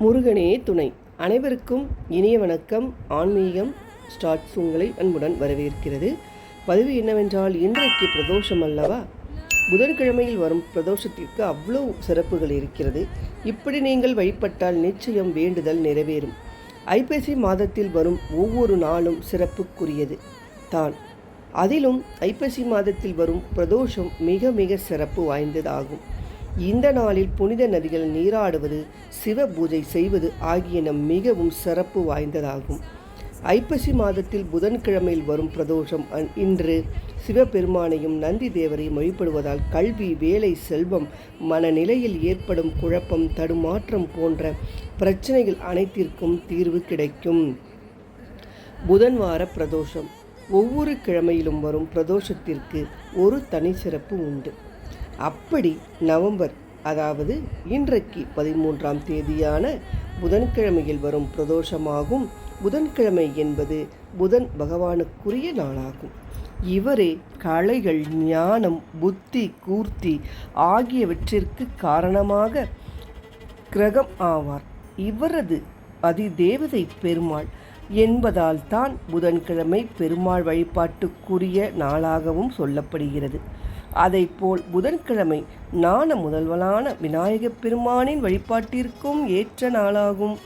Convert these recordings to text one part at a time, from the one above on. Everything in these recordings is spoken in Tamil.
முருகனே துணை. அனைவருக்கும் இனிய வணக்கம். ஆன்மீகம் ஸ்டார்ட்ஸ் உங்களை அன்புடன் வரவேற்கிறது. பதிவு என்னவென்றால் இன்றைக்கு பிரதோஷம் அல்லவா? புதன்கிழமையில் வரும் பிரதோஷத்திற்கு அவ்வளோ சிறப்புகள் இருக்கிறது. இப்படி நீங்கள் வழிபட்டால் நிச்சயம் வேண்டுதல் நிறைவேறும். ஐப்பசி மாதத்தில் வரும் ஒவ்வொரு நாளும் சிறப்புக்குரியது. தான். அதிலும் ஐப்பசி மாதத்தில் வரும் பிரதோஷம் மிக மிக சிறப்பு வாய்ந்ததாகும். இந்த நாளில் புனித நதிகள் நீராடுவது சிவ பூஜை செய்வது ஆகியன மிகவும் சிறப்பு வாய்ந்ததாகும். ஐப்பசி மாதத்தில் புதன்கிழமையில் வரும் பிரதோஷம் இன்று சிவபெருமானையும் நந்தி தேவரையும் வழிபடுவதால் கல்வி வேலை செல்வம் மனநிலையில் ஏற்படும் குழப்பம் தடுமாற்றம் போன்ற பிரச்சனைகள் அனைத்திற்கும் தீர்வு கிடைக்கும். புதன்வார பிரதோஷம். ஒவ்வொரு கிழமையிலும் வரும் பிரதோஷத்திற்கு ஒரு தனி சிறப்பு உண்டு. அப்படி நவம்பர் அதாவது இன்றைக்கு பதிமூன்றாம் தேதியான புதன்கிழமையில் வரும் பிரதோஷமாகும். புதன்கிழமை என்பது புதன் பகவானுக்குரிய நாளாகும். இவரே கலைகள் ஞானம் புத்தி கூர்த்தி ஆகியவற்றிற்கு காரணமாக கிரகம் ஆவார். இவரது அதிதேவதை பெருமாள் என்பதால் தான் புதன்கிழமை பெருமாள் வழிபாட்டுக்குரிய நாளாகவும் சொல்லப்படுகிறது. அதைப்போல் புதன்கிழமை ஞான முதல்வனான விநாயகப் பெருமானின் வழிபாட்டிற்கும் ஏற்ற நாளாகும்.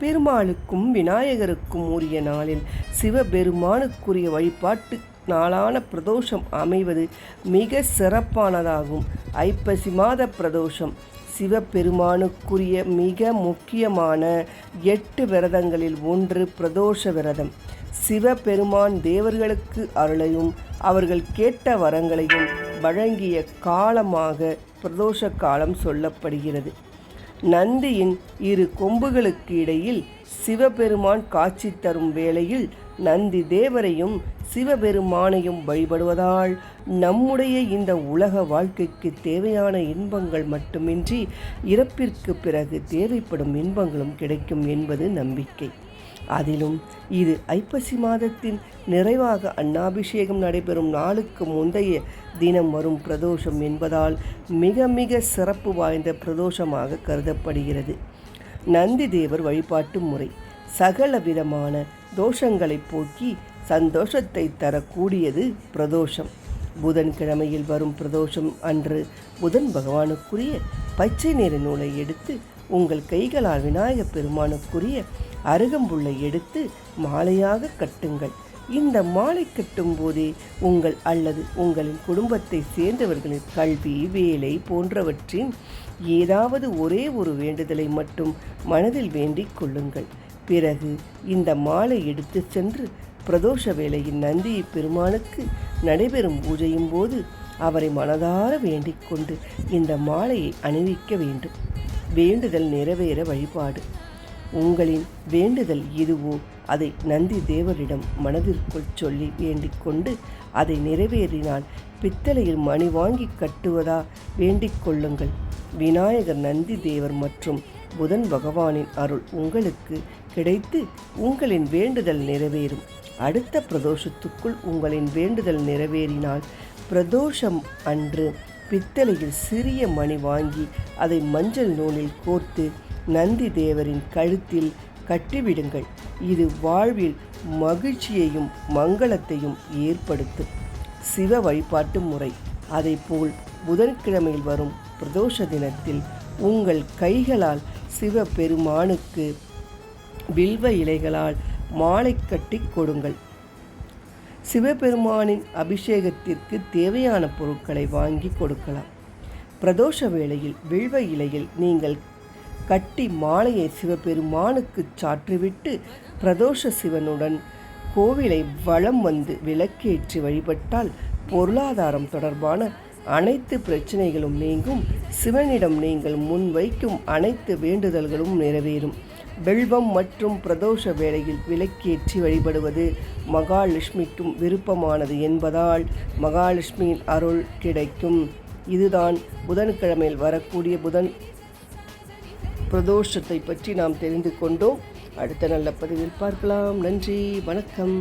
பெருமாளுக்கும் விநாயகருக்கும் உரிய நாளில் சிவபெருமானுக்குரிய வழிபாட்டு நாளான பிரதோஷம் அமைவது மிக சிறப்பானதாகும். ஐப்பசி மாத பிரதோஷம் சிவபெருமானுக்குரிய மிக முக்கியமான எட்டு விரதங்களில் ஒன்று பிரதோஷ விரதம். சிவபெருமான் தேவர்களுக்கு அருளையும் அவர்கள் கேட்ட வரங்களையும் வழங்கிய காலமாக பிரதோஷ காலம் சொல்லப்படுகிறது. நந்தியின் இரு கொம்புகளுக்கு இடையில் சிவபெருமான் காட்சி தரும் வேளையில் நந்தி தேவரையும் சிவபெருமானையும் வழிபடுவதால் நம்முடைய இந்த உலக வாழ்க்கைக்கு தேவையான இன்பங்கள் மட்டுமின்றி இறப்பிற்கு பிறகு தேவைப்படும் இன்பங்களும் கிடைக்கும் என்பது நம்பிக்கை. அதிலும் இது ஐப்பசி மாதத்தின் நிறைவாக அன்னாபிஷேகம் நடைபெறும் நாளுக்கு முந்தைய தினம் வரும் பிரதோஷம் என்பதால் மிக மிக சிறப்பு வாய்ந்த பிரதோஷமாக கருதப்படுகிறது. நந்தி தேவர் வழிபாட்டு முறை. சகல விதமான தோஷங்களை போக்கி சந்தோஷத்தை தரக்கூடியது பிரதோஷம். புதன்கிழமையில் வரும் பிரதோஷம் அன்று புதன் பகவானுக்குரிய பச்சை நிற நூலை எடுத்து உங்கள் கைகளால் விநாயகப் பெருமானுக்குரிய அருகம்புல்லை எடுத்து மாலையாக கட்டுங்கள். இந்த மாலை கட்டும் போதே உங்கள் அல்லது உங்களின் குடும்பத்தை சேர்ந்தவர்களின் கல்வி வேலை போன்றவற்றின் ஏதாவது ஒரே ஒரு வேண்டுதலை மட்டும் மனதில் வேண்டிக் கொள்ளுங்கள். பிறகு இந்த மாலை எடுத்து சென்று பிரதோஷ வேளையின் நந்தியை பெருமானுக்கு நடைபெறும் பூஜையும் போது அவரை மனதார வேண்டிக் கொண்டு இந்த மாலையை அணிவிக்க வேண்டும். வேண்டுதல் நிறைவேற வழிபாடு. உங்களின் வேண்டுதல் இதுவோ? அதை நந்தி தேவரிடம் மனதிற்குள் சொல்லி வேண்டிக் கொண்டு அதை நிறைவேறினால் பித்தளையில் மணி வாங்கி கட்டுவதா? வேண்டிக் கொள்ளுங்கள் விநாயகர் நந்தி தேவர் மற்றும் புதன் பகவானின் அருள் உங்களுக்கு கிடைத்து உங்களின் வேண்டுதல் நிறைவேறும். அடுத்த பிரதோஷத்துக்குள் உங்களின் வேண்டுதல் நிறைவேறினால் பிரதோஷம் அன்று பித்தளையில் சிறிய மணி வாங்கி அதை மஞ்சள் நூலில் கோர்த்து நந்தி தேவரின் கழுத்தில் கட்டிவிடுங்கள். இது வாழ்வில் மகிழ்ச்சியையும் மங்களத்தையும் ஏற்படுத்தும். சிவ வழிபாட்டு முறை. அதைப்போல் புதன்கிழமையில் வரும் பிரதோஷ தினத்தில் உங்கள் கைகளால் சிவ பில்வ வில்வ இலைகளால் மாலை கட்டி கொடுங்கள். சிவபெருமானின் அபிஷேகத்திற்கு தேவையான பொருட்களை வாங்கி கொடுக்கலாம். பிரதோஷ வேளையில் வில்வ இலையில் நீங்கள் கட்டி மாலையை சிவபெருமானுக்கு சாற்றிவிட்டு பிரதோஷ சிவனுடன் கோவிலை வளம் வந்து விளக்கேற்றி வழிபட்டால் பொருளாதாரம் தொடர்பான அனைத்து பிரச்சனைகளும் நீங்கும். சிவனிடம் நீங்கள் முன்வைக்கும் அனைத்து வேண்டுதல்களும் நிறைவேறும். வெல்வம் மற்றும் பிரதோஷ வேளையில் விளக்கேற்றி வழிபடுவது மகாலட்சுமிக்கும் விருப்பமானது என்பதால் மகாலட்சுமியின் அருள் கிடைக்கும். இதுதான் புதன்கிழமையில் வரக்கூடிய புதன் பிரதோஷத்தை பற்றி நாம் தெரிந்து கொண்டோம். அடுத்த நல்ல பதிவில் பார்க்கலாம். நன்றி வணக்கம்.